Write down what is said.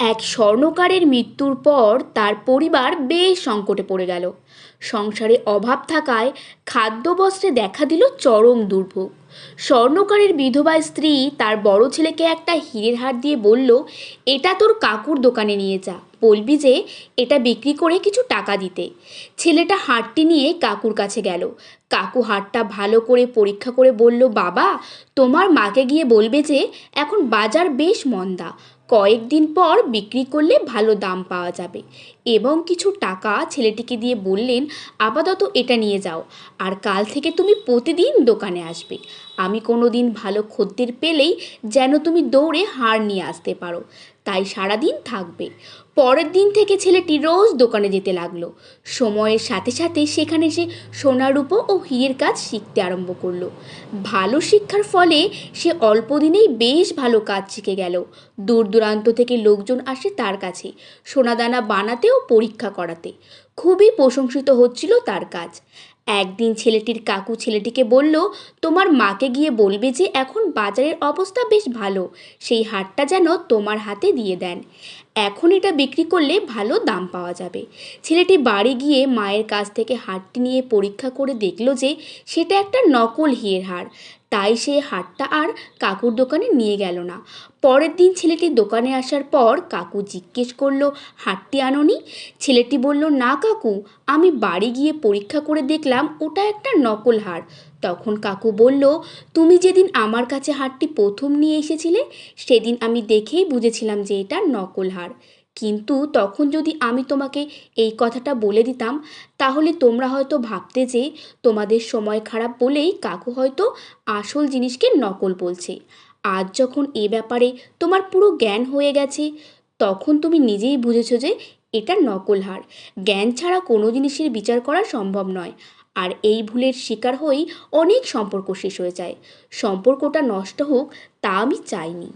এক স্বর্ণকারের মৃত্যুর পর তার পরিবার বেশ সংকটে পড়ে গেল। সংসারে অভাব থাকায় খাদ্যবস্ত্রে দেখা দিল চরম দুর্ভোগ। স্বর্ণকারের বিধবা স্ত্রী তার বড় ছেলেকে একটা হীরের হার দিয়ে বলল, এটা তোর কাকুর দোকানে নিয়ে যা। বলবি যে, এটা বিক্রি করে কিছু টাকা দিতে। ছেলেটা হারটি নিয়ে কাকুর কাছে গেল। কাকু হারটা ভালো করে পরীক্ষা করে বলল, বাবা, তোমার মাকে গিয়ে বলবে যে, এখন বাজার বেশ মন্দা। কয়েকদিন পর বিক্রি করলে ভালো দাম পাওয়া যাবে। এবং কিছু টাকা ছেলেটিকে দিয়ে বললেন, আপাতত এটা নিয়ে যাও, আর কাল থেকে তুমি প্রতিদিন দোকানে আসবে। আমি কোনো দিন ভালো খদ্দের পেলেই যেন তুমি দৌড়ে হাড় নিয়ে আসতে পারো। তাই সারাদিন থাকবে। পরের দিন থেকে ছেলেটি রোজ দোকানে যেতে লাগল। সময়ের সাথে সাথে সেখানে সে সোনারূপো ও হীরের কাজ শিখতে আরম্ভ করল। ভালো শিক্ষার ফলে সে অল্প দিনেই বেশ ভালো কাজ শিখে গেল। দূর দূরান্ত থেকে লোকজন আসে তার কাছে, সোনাদানা বানাতে ও পরীক্ষা করাতে। খুবই প্রশংসিত হচ্ছিল তার কাজ। একদিন ছেলেটির কাকু ছেলেটিকে বলল, তোমার মাকে গিয়ে বলবে যে এখন বাজারের অবস্থা বেশ ভালো, সেই হাটটা যেন তোমার হাতে দিয়ে দেন। এখন এটা বিক্রি করলে ভালো দাম পাওয়া যাবে। ছেলেটি বাড়ি গিয়ে মায়ের কাছ থেকে হারটি নিয়ে পরীক্ষা করে দেখল যে সেটা একটা নকল হিয়ের হার। তাই সে হারটা আর কাকুর দোকানে নিয়ে গেল না। পরের দিন ছেলেটি দোকানে আসার পর কাকু জিজ্ঞেস করল, হারটি আনোনি? ছেলেটি বলল, না কাকু, আমি বাড়ি গিয়ে পরীক্ষা করে দেখলাম, ওটা একটা নকল হার। তখন কাকু বলল, তুমি যেদিন আমার কাছে হারটি প্রথম নিয়ে এসেছিলে, সেদিন আমি দেখেই বুঝেছিলাম যে এটা নকল হার। কিন্তু তখন যদি আমি তোমাকে এই কথাটা বলে দিতাম, তাহলে তোমরা হয়তো ভাবতে যে তোমাদের সময় খারাপ বলেই কাকু হয়তো আসল জিনিসকে নকল বলছে। আজ যখন এ ব্যাপারে তোমার পুরো জ্ঞান হয়ে গেছে, তখন তুমি নিজেই বুঝেছ যে এটা নকল হার। জ্ঞান ছাড়া কোনো জিনিসের বিচার করা সম্ভব নয়। আর এই ভুলের শিকার হয়েই অনেক সম্পর্ক শেষ হয়ে যায়। সম্পর্কটা নষ্ট হোক, তা আমি চাইনি।